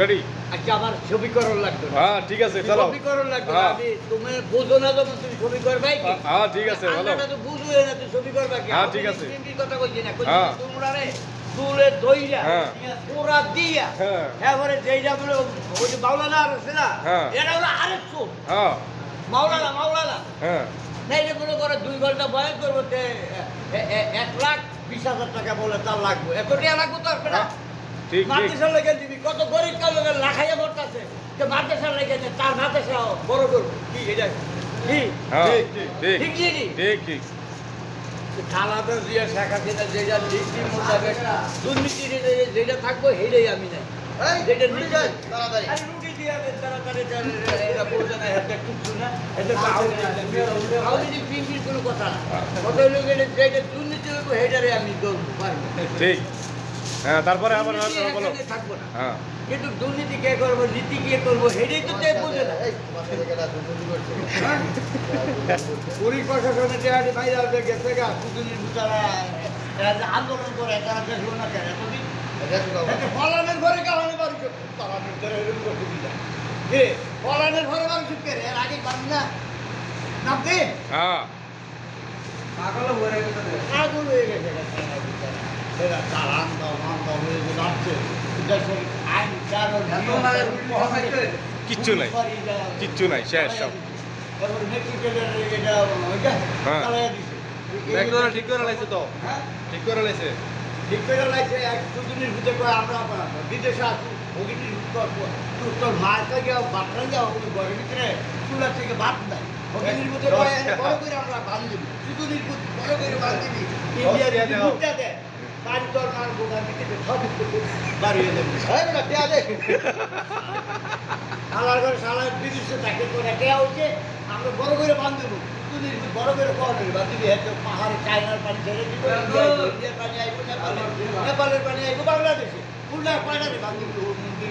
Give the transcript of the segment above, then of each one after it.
Ready আচ্ছা আমার ছবি করার লাগবে। হ্যাঁ ঠিক আছে চলো ছবি করার লাগবে। হ্যাঁ। আমি তুমি বোঝো না যখন তুমি ছবি করবে কি? হ্যাঁ ঠিক আছে ভালো আন্দাটা তো বুঝো না তুই ছবি করবে কি। হ্যাঁ, ঠিক আছে। চিংড়ির কথা কইছি না কইছি হ্যাঁ। তোমরা রে চুলে দইরা হ্যাঁ। পুরা দিয়া হ্যাঁ। এবারে যেইটা বলে ওই যে মাওলানা আছে না হ্যাঁ। এটা হলো আরেক চোখ হ্যাঁ। মাওলানা মাওলানা। হ্যাঁ। না এটা কোনো করে দুই ঘণ্টা বয়স করব এক লাখ বিশ হাজার টাকা বলে তার লাগবে। এত টাকা লাগবে তো আর না লেগে দিবি কত গরিব কালো লাখাইয়া লেগে তার মাদ্রাসা বড় করব কি এটা কি? হ্যাঁ ঠিক, ঠিক ঠিক। ঠিক ঠিক ঠিক। খালাদা দিয়ে শেখ হাসিনা যেটা নীতি মোতাবেক দুর্নীতি যেটা থাকব সেটাই আমি নাই। যেটা নীতি তাড়াতাড়ি। কোনো কথা না। কথা যেটা দুর্নীতি হইবো, সেটারে আমি পারব। ঠিক। হ্যাঁ তারপরে আবার বলো। থাকব না। হ্যাঁ। কিন্তু দুর্নীতি কে করব নীতি কে করব সেটাই তো তে বোঝে না। পুলিশ প্রশাসনের টেহাটি বাইরে আসবে গেছে গা দুজনের বিচারা আন্দোলন করে তারা দেখল না কেন এতদিন? ফলানের ঘরে কালানে বাড়ি চোখ ঘরে এরকম করতে দিলা। কে? ফলানের ঘরে বাড়ি? এর আগে না? নাম দে হ্যাঁ। পাগল হয়ে গেছে। পাগল হয়ে কিচ্ছু নাই। কিচ্ছু নাই শেষ সব। হ্যাঁ। ঠিক করে লাইছে তো? ঠিক করে লাইছে? ঠিক করে লাগছে এক দুদিনের ভিতরে করে আমরা বিদেশে আসি ভগিনীর তোর তোর মায়ের বাপরা যাও ওই ঘরের ভিতরে চুলার থেকে ভাত দেয় ভগিনীর ভিতরে করে এনে বড় করে আমরা বান্ধবি দুদিনের বড় করে বান্ধবি ইন্ডিয়া দিয়া। যদি দাও। ভুট্টা দেয় বাড়ি তোর মার বোকার ভিতরে সব বাড়িয়ে দেবে হ্যাঁ না দেয়া দে শালার ঘরে শালার বিদেশে থাকে করে কে হচ্ছে আমরা বড় করে বান্ধব দুদিন বড় করে কল করে বান্ধবি হয়তো পাহাড়ে চায়নার পানি ছেড়ে দিব ইন্ডিয়ার পানি আইব নেপালের নেপালের পানি আইব বাংলাদেশে উল্টা পায়নারে বান্ধবি মন্দির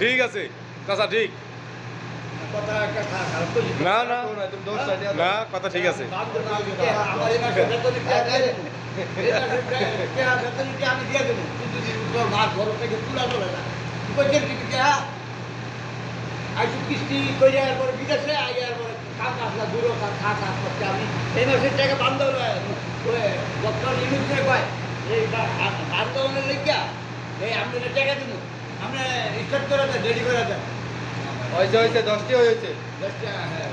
ঠিক আছে ঠিক কথা করি। না না কথা ঠিক আছে আমি দিয়ে দেবো। ঘর থেকে তুলা চলে না। হ্যাঁ? আইসু কিস্তি করে পরে বিদেশে আর পরে কাজ আসলা দূর কাজ কাজ কাজ করতে আমি এই মাসের টাকা বান্ধব ওই ডক্টর ইউনিসে কয় এই বান্ধবনের লেগিয়া এই আপনাদের টাকা দিব আমরা স্টার্ট করে দেন রেডি করে দেন হয়েছে হয়েছে দশটি হয়েছে দশটা হ্যাঁ